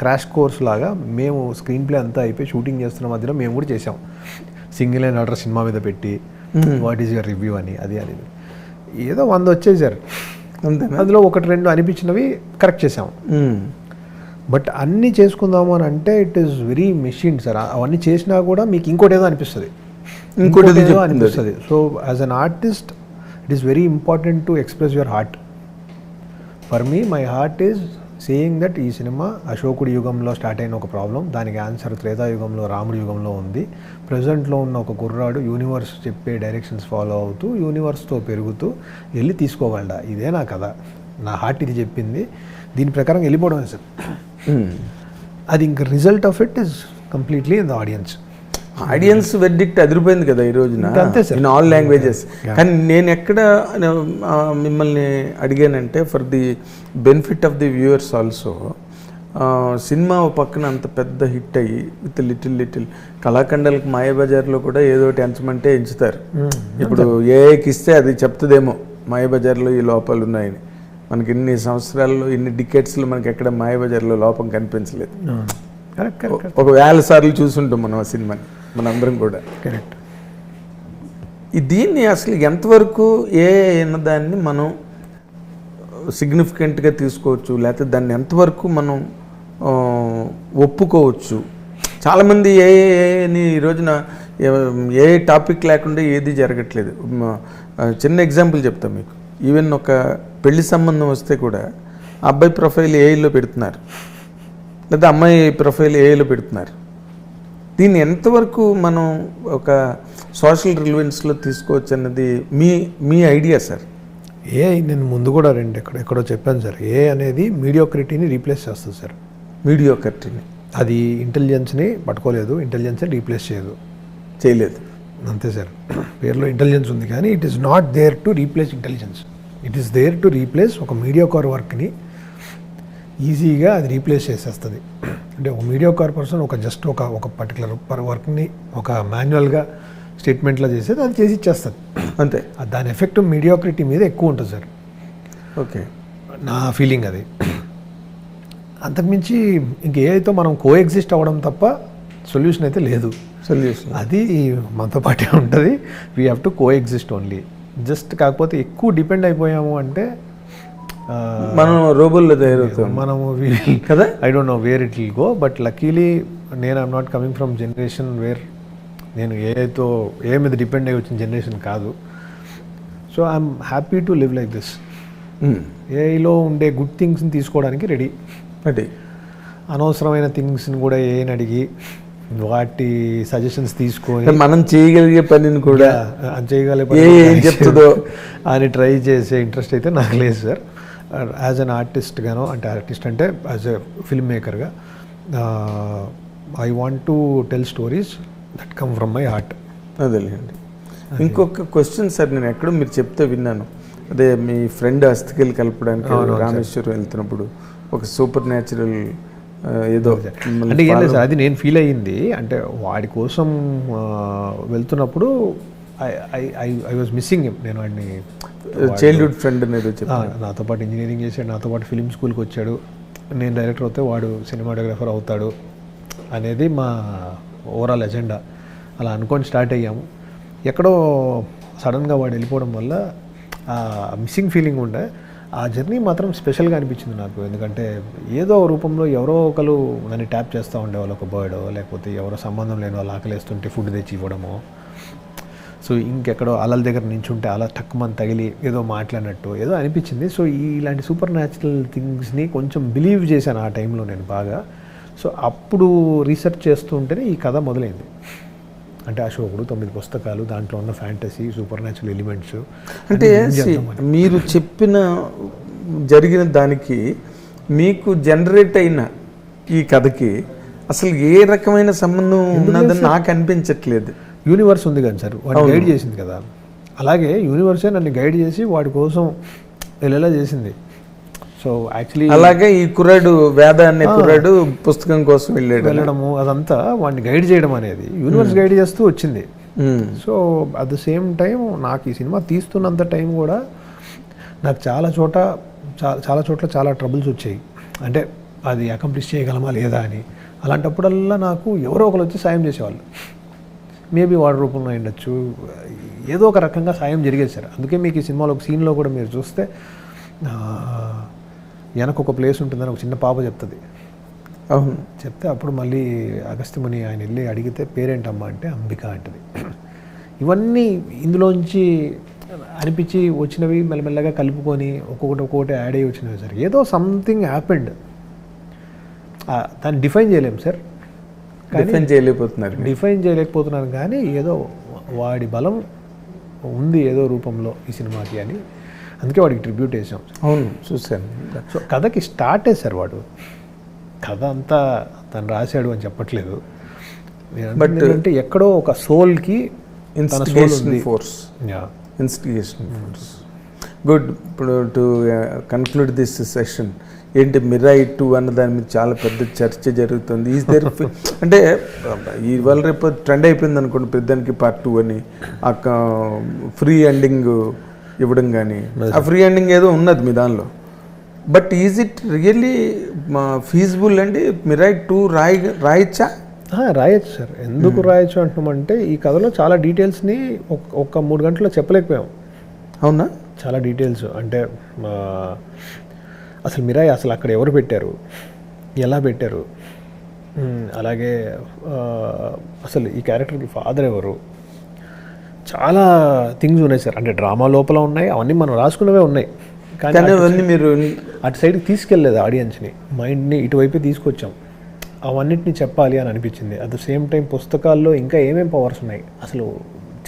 Crash course లాగా మేము screen play అంతా అయిపోయి షూటింగ్ చేస్తున్న మధ్యలో మేము కూడా చేసాం సింగిల్ అండ్ ఆర్డర్ సినిమా మీద పెట్టి వాట్ ఈస్ యువర్ రివ్యూ అని అది అని ఏదో వంద వచ్చేసారు అందులో ఒకటి రెండు అనిపించినవి కరెక్ట్ చేసాం. బట్ అన్నీ చేసుకుందాము అని అంటే it is very machine sir. అవన్నీ చేసినా కూడా మీకు ఇంకోటి ఏదో అనిపిస్తుంది. ఇంకోటి ఏదో అది. అనిపిస్తుంది. So as an artist it is very important to express your heart for me my heart is saying that ఈ సినిమా అశోకుడి యుగంలో స్టార్ట్ అయిన ఒక ప్రాబ్లం దానికి ఆన్సర్ త్రేతాయుగంలో రాముడి యుగంలో ఉంది. ప్రజెంట్లో ఉన్న ఒక కుర్రాడు యూనివర్స్ చెప్పే డైరెక్షన్స్ ఫాలో అవుతూ యూనివర్స్తో పెరుగుతూ వెళ్ళి తీసుకోగలడా ఇదే నా కథ. నా హార్ట్ ఇది చెప్పింది. దీని ప్రకారం వెళ్ళిపోవడం సార్. మ్మ్. అది ఇంక result of it is completely in the audience audience verdict అదిరిపోయింది కదా ఈ రోజున. ఇన్ ఆల్ లాంగ్వేజెస్ కానీ నేను ఎక్కడ మిమ్మల్ని అడిగానంటే for the benefit of the viewers also cinema పక్కన అంత పెద్ద హిట్ అయ్యి విత్ లిటిల్ లిటిల్ కళాఖండాలకు మాయాబజార్లో కూడా ఏదో ఎంచమంటే ఎంచుతారు. ఇప్పుడు ఏఐకి ఇస్తే అది చెప్తుందేమో మాయాబజార్లో ఈ లోపాలు ఉన్నాయని. మనకి ఇన్ని సంవత్సరాల్లో ఇన్ని డికెట్స్లో మనకి ఎక్కడ మాయాబజార్లో లోపం కనిపించలేదు. ఒక వేల సార్లు చూసుంటాం మనం ఆ సినిమాని. మనందరం కూడా. కరెక్ట్. ఈ దీన్ని అసలు ఎంతవరకు ఏ అన్నదాన్ని మనం సిగ్నిఫికెంట్గా తీసుకోవచ్చు లేకపోతే దాన్ని ఎంతవరకు మనం ఒప్పుకోవచ్చు? చాలామంది ఏ అని ఈ రోజున ఏ- టాపిక్ లేకుండా ఏది జరగట్లేదు. చిన్న ఎగ్జాంపుల్ చెప్తా మీకు. ఈవెన్ ఒక పెళ్ళి సంబంధం వస్తే కూడా అబ్బాయి ప్రొఫైల్ ఏఐలో పెడుతున్నారు. లేదా అమ్మాయి ప్రొఫైల్ ఏఐలో పెడుతున్నారు. దీన్ని ఎంతవరకు మనం ఒక సోషల్ రిలవెన్స్లో తీసుకోవచ్చు అన్నది మీ మీ ఐడియా సార్ ఏ నేను ముందు కూడా రెండు ఎక్కడ ఎక్కడో చెప్పాను సార్ ఏ అనేది మీడియోక్రిటీని రీప్లేస్ చేస్తుంది సార్ వీడియో కట్టిని అది ఇంటెలిజెన్స్ని పట్టుకోలేదు ఇంటెలిజెన్స్ని రీప్లేస్ చేయదు. చేయలేదు. అంతే సార్ పేరులో ఇంటెలిజెన్స్ ఉంది కానీ it is not there to replace intelligence it is there to replace ఒక మీడియా కార్ వర్క్ని ఈజీగా అది రీప్లేస్ చేసేస్తుంది. అంటే ఒక మీడియా కార్ పర్సన్ ఒక జస్ట్ ఒక ఒక పర్టికులర్ పర్ వర్క్ని ఒక మాన్యువల్గా స్టేట్మెంట్లో చేసేది అది చేసి ఇచ్చేస్తుంది. అంతే. దాని ఎఫెక్ట్ మీడియాక్రిటీ మీద ఎక్కువ ఉంటుంది సార్. ఓకే. నా ఫీలింగ్ అది. అంతకుమించి ఇంక మనం కో ఎగ్జిస్ట్ అవ్వడం తప్ప సొల్యూషన్ అయితే లేదు. సొల్యూషన్ అది మనతో పాటే ఉంటుంది. We have to coexist only just కాకపోతే ఎక్కువ డిపెండ్ అయిపోయాము అంటే మనం రోబోల్లో తయారవుతాం. మనము కదా? I don't know where it will go but luckily నేను I'm not coming from generation where నేను ఏతో ఏ మీద డిపెండ్ అయ్యి వచ్చిన జనరేషన్ కాదు. So I'm happy to live like this. ఏఐలో ఉండే గుడ్ థింగ్స్ని తీసుకోవడానికి రెడీ అది అనవసరమైన థింగ్స్ని కూడా ఏని అడిగి వాటి సజెషన్స్ తీసుకొని మనం చేయగలిగే పనిని కూడా అది చేయగలే ఏ ఏం చెప్తుందో? అని ట్రై చేసే ఇంట్రెస్ట్ అయితే నాకు లేదు సార్ యాజ్ అన్ ఆర్టిస్ట్గానో అంటే ఆర్టిస్ట్ అంటే as a film మేకర్గా I want to tell stories that come from my heart అదేలేండి. ఇంకొక క్వశ్చన్ సార్ నేను ఎక్కడో మీరు చెప్తే విన్నాను. అదే మీ ఫ్రెండ్ అస్థికలు కలపడానికి రామేశ్వరం వెళ్తున్నప్పుడు ఒక సూపర్ న్యాచురల్ ఏదో అంటే ఏం లేదు సార్ అది నేను ఫీల్ అయ్యింది. అంటే వాడి కోసం వెళ్తున్నప్పుడు ఐ వాజ్ మిస్సింగ్ నేను వాడిని చైల్డ్హుడ్ ఫ్రెండ్ అనేది నాతో పాటు ఇంజనీరింగ్ చేశాడు నాతో పాటు ఫిలిం స్కూల్కి వచ్చాడు. నేను డైరెక్టర్ అవుతే వాడు సినిమాటోగ్రఫర్ అవుతాడు అనేది మా ఓవరాల్ ఎజెండా అలా అనుకొని స్టార్ట్ అయ్యాము. ఎక్కడో సడన్గా వాడు వెళ్ళిపోవడం వల్ల ఆ మిస్సింగ్ ఫీలింగ్ ఉండే. ఆ జర్నీ మాత్రం స్పెషల్గా అనిపించింది నాకు. ఎందుకంటే ఏదో రూపంలో ఎవరో ఒకరు నన్ను ట్యాప్ చేస్తూ ఉండేవాళ్ళు ఒక బర్డో లేకపోతే ఎవరో సంబంధం లేని వాళ్ళు ఆకలేస్తుంటే ఫుడ్ తెచ్చి ఇవ్వడమో. సో ఇంకెక్కడో అలల దగ్గర నించుంటే అలా టక్కుమని తగిలి ఏదో మాట్లాడినట్టు ఏదో అనిపించింది. సో ఇలాంటి సూపర్ న్యాచురల్ థింగ్స్ని కొంచెం బిలీవ్ చేశాను ఆ టైంలో నేను బాగా. సో అప్పుడు రీసెర్చ్ చేస్తూ ఉంటేనే ఈ కథ మొదలైంది. అంటే అశోకుడు తొమ్మిది పుస్తకాలు దాంట్లో ఉన్న ఫ్యాంటసీ సూపర్ న్యాచురల్ ఎలిమెంట్స్ అంటే మీరు చెప్పిన జరిగిన దానికి మీకు జనరేట్ అయిన ఈ కథకి అసలు ఏ రకమైన సంబంధం ఉన్నదని నాకు అనిపించట్లేదు. యూనివర్స్ ఉంది కదా సార్ వాడు గైడ్ చేసింది కదా. అలాగే యూనివర్సే నన్ను గైడ్ చేసి వాడి కోసం వెళ్ళేలా చేసింది. సో యాక్చువల్లీ అలాగే ఈ కుర్రాడు వేద అనే కుర్రాడు పుస్తకం కోసం వెళ్ళాడు. వెళ్ళడము అదంతా వాడిని గైడ్ చేయడం అనేది యూనివర్స్ గైడ్ చేస్తూ వచ్చింది. So at the same time నాకు ఈ సినిమా తీస్తున్నంత టైం కూడా నాకు చాలా చోట చాలా చోట్ల చాలా ట్రబుల్స్ వచ్చాయి. అంటే అది అకంప్లిష్ చేయగలమా లేదా అని. అలాంటప్పుడల్లా నాకు ఎవరో ఒకరు వచ్చి సాయం చేసేవాళ్ళు. మేబీ వాడి రూపంలో ఉండొచ్చు ఏదో ఒక రకంగా సాయం జరిగేది సార్ అందుకే మీకు ఈ సినిమాలో ఒక సీన్లో కూడా మీరు చూస్తే వెనక ఒక ప్లేస్ ఉంటుందని ఒక చిన్న పాప చెప్తుంది. అవును. చెప్తే అప్పుడు మళ్ళీ అగస్త్యముని ఆయన వెళ్ళి అడిగితే పేరేంటమ్మా అంటే అంబిక అంటది. ఇవన్నీ ఇందులోంచి అనిపించి వచ్చినవి మెల్లమెల్లగా కలుపుకొని ఒక్కొక్కటి ఒక్కొక్కటి యాడ్ అయ్యి వచ్చినవి సార్. ఏదో సంథింగ్ హ్యాపెండ్ దాన్ని డిఫైన్ చేయలేము సార్. డిఫెండ్ చేయలేకపోతున్నారు. డిఫైన్ చేయలేకపోతున్నాను కానీ ఏదో వాడి బలం ఉంది ఏదో రూపంలో ఈ సినిమాకి అని అందుకే వాడికి ట్రిబ్యూట్ వేసాం అవును చూశాను. సో కథకి స్టార్టే సార్ వాడు. కథ అంతా తను రాశాడు అని చెప్పట్లేదు. బట్ అంటే ఎక్కడో ఒక సోల్కి instigation force yeah instigation force good ఇప్పుడు టు కన్క్లూడ్ దిస్ సెషన్ ఏంటి మిరాయి టూ అన్న దాని మీద చాలా పెద్ద చర్చ జరుగుతుంది. ఈజ్ దేర్ అంటే ఇవాళ రేపు ట్రెండ్ అయిపోయింది అనుకోండి పెద్దానికి పార్ట్ టూ అని. ఆ ఫ్రీ ఎండింగ్ ఇవ్వడం కానీ. ఆ ఫ్రీ ఎండింగ్ ఏదో ఉన్నది మీ దానిలో. But is it really feasible అండి మిరాయి టూ రాయి రాయచ్చా? రాయొచ్చు సార్. ఎందుకు రాయొచ్చు అంటున్నామంటే ఈ కథలో చాలా డీటెయిల్స్ని ఒక- మూడు గంటల్లో చెప్పలేకపోయాం. అవునా? చాలా డీటెయిల్స్ అంటే అసలు మిరాయి అసలు అక్కడ ఎవరు పెట్టారు? ఎలా పెట్టారు? అలాగే అసలు ఈ క్యారెక్టర్కి ఫాదర్ ఎవరు? చాలా థింగ్స్ ఉన్నాయి సార్. అంటే డ్రామా లోపల ఉన్నాయి అవన్నీ మనం రాసుకున్నవే ఉన్నాయి. కానీ కానీ అవన్నీ మీరు అటు సైడ్కి తీసుకెళ్ళలేదు ఆడియన్స్ని. మైండ్ని ఇటువైపే తీసుకొచ్చాం. అవన్నిటిని చెప్పాలి అని అనిపించింది. అట్ ద సేమ్ టైం పుస్తకాల్లో ఇంకా ఏమేమి పవర్స్ ఉన్నాయి? అసలు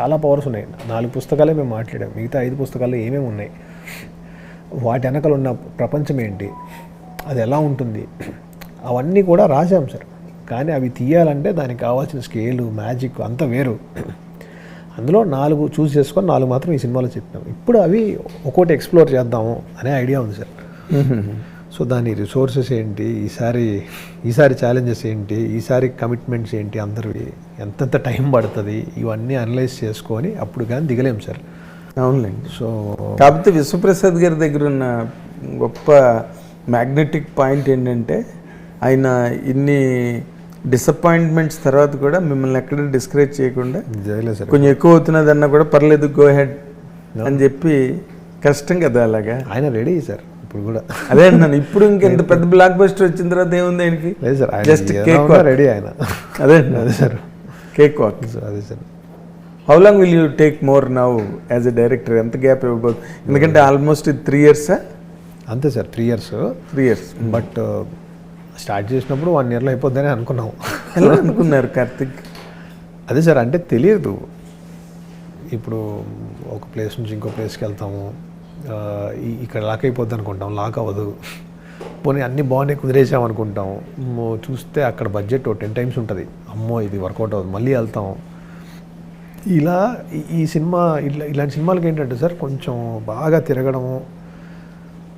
చాలా పవర్స్ ఉన్నాయి. నాలుగు పుస్తకాలే మేము మాట్లాడాం. మిగతా ఐదు పుస్తకాల్లో ఏమేమి ఉన్నాయి? వాటి వెనకాల ఉన్న ప్రపంచం ఏంటి? అది ఎలా ఉంటుంది? అవన్నీ కూడా రాశాం సార్. కానీ అవి తీయాలంటే దానికి కావాల్సిన స్కేలు మ్యాజిక్ అంతా వేరు. అందులో నాలుగు చూస్ చేసుకొని నాలుగు మాత్రం ఈ సినిమాలో చెప్పాం. ఇప్పుడు అవి ఒక్కోటి ఎక్స్ప్లోర్ చేద్దాము అనే ఐడియా ఉంది సార్. సో దాని రిసోర్సెస్ ఏంటి? ఈసారి ఈసారి ఛాలెంజెస్ ఏంటి? ఈసారి కమిట్మెంట్స్ ఏంటి? అందరివి? ఎంతెంత టైం పడుతుంది? ఇవన్నీ అనలైజ్ చేసుకొని అప్పుడు కానీ దిగలేం సార్. అవునులేండి. సో కాకపోతే విశ్వప్రసాద్ గారి దగ్గర ఉన్న గొప్ప మ్యాగ్నెటిక్ పాయింట్ ఏంటంటే ఆయన ఇన్ని డిసప్పాయింట్మెంట్స్ తర్వాత కూడా మిమ్మల్ని ఎక్కడ డిస్కరేజ్ చేయకుండా కొంచెం ఎక్కువ అవుతున్నదన్నా కూడా పర్లేదు గో హెడ్ అని చెప్పి కష్టం కదా అలాగా? ఆయన రెడీ సార్ ఇప్పుడు కూడా. అదే అన్నాను ఇప్పుడు ఇంకెంత పెద్ద బ్లాక్ బస్టర్ వచ్చిన తర్వాత ఏముంది ఆయనకి? లేదు సార్ cake ఆయన రెడీ ఆయన. అదే అదే సార్. కేక్ వాక్ అదే sir. How long will you take more now as a director ఎంత గ్యాప్ ఇవ్వబోదు ఎందుకంటే ఆల్మోస్ట్ త్రీ ఇయర్సా అంతే sir three years three years but start చేసినప్పుడు వన్ ఇయర్లో అయిపోద్దని అనుకున్నాం. ఎలా అనుకున్నారు కార్తిక్? అదే సార్ అంటే తెలియదు. ఇప్పుడు ఒక ప్లేస్ నుంచి ఇంకో ప్లేస్కి వెళ్తాము. ఇక్కడ లాక్ అయిపోద్ది అనుకుంటాం. లాక్ అవ్వదు. పోనీ అన్ని బాగున్నాయి కుదిరేసాం అనుకుంటాం. చూస్తే అక్కడ బడ్జెట్ టెన్ టైమ్స్ ఉంటుంది. అమ్మో ఇది వర్కౌట్ అవ్వదు. మళ్ళీ వెళ్తాం. ఇలా ఈ- సినిమా ఇలా ఇలాంటి సినిమాలకి ఏంటంటే సార్ కొంచెం బాగా తిరగడము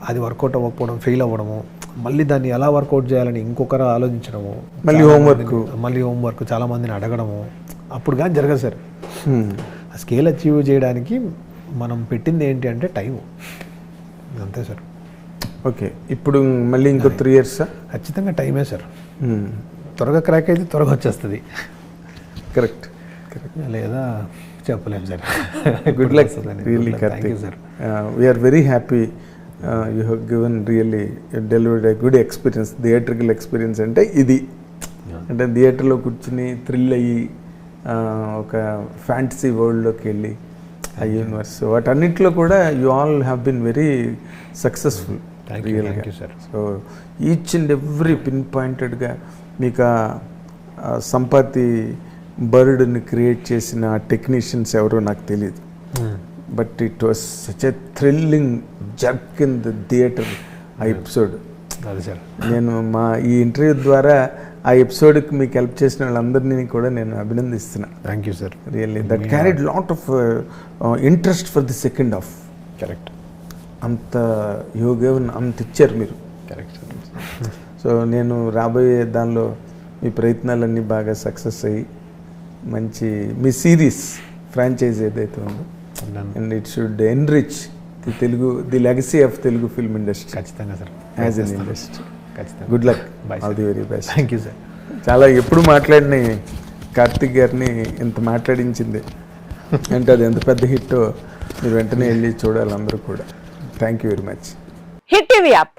అది వర్కౌట్ అవ్వకపోవడం ఫెయిల్ అవ్వడము మళ్ళీ దాన్ని ఎలా వర్కౌట్ చేయాలని ఇంకొకరు ఆలోచించడము మళ్ళీ. మందిని- మళ్ళీ హోంవర్క్ చాలా మందిని అడగడము అప్పుడు కానీ జరగదు సార్. Hmm. ఆ స్కేల్ అచీవ్ చేయడానికి మనం పెట్టింది ఏంటి అంటే టైం అంతే సార్. ఓకే. ఇప్పుడు మళ్ళీ ఇంకో త్రీ ఇయర్సా ఖచ్చితంగా టైమే సార్. త్వరగా క్రాక్ అయితే త్వరగా వచ్చేస్తుంది. కరెక్ట్ లేదా చెప్పలేం sir. Good luck really Karthik sir we're very happy you have given really delivered a good experience theatrical experience అంటే ఇది అంటే థియేటర్లో కూర్చుని థ్రిల్ అయ్యి ఒక ఫ్యాంటసీ వరల్డ్లోకి వెళ్ళి ఆ యూనివర్స్ వాటన్నిటిలో కూడా you all have been very successful sir so each and every pin పాయింటెడ్గా మీకు సంపత్తి బర్డ్ని క్రియేట్ చేసిన టెక్నీషియన్స్ ఎవరో నాకు తెలియదు but it was such a thrilling jerk in the theatre ఆ ఎపిసోడ్. అదే సార్. నేను మా ఈ ఇంటర్వ్యూ ద్వారా ఆ ఎపిసోడ్కి మీకు హెల్ప్ చేసిన వాళ్ళందరినీ కూడా నేను అభినందిస్తున్నా. Thank you sir really that carried lot of interest for the second half correct అంత యోగం అంత ఇచ్చారు మీరు. కరెక్ట్ సో నేను రాబోయే దానిలో మీ ప్రయత్నాలన్నీ బాగా సక్సెస్ అయ్యి మంచి మీ సిరీస్ ఫ్రాంచైజ్ ఏదైతే ఉందో. And it should enrich the Telugu the legacy of Telugu film industry ఖచ్చితంగా సార్. యాజ్ ఎన్ ఇండస్ట్రీ ఖచ్చితంగా. Good luck all the very best thank you sir చాలా ఎప్పుడు మాట్లాడిన కార్తిక్ గారిని ఇంత మాట్లాడించింది. అంటే అది ఎంత పెద్ద హిట్ మీరు వెంటనే వెళ్ళి చూడాలి అందరూ కూడా. Thank you very much hit TV app.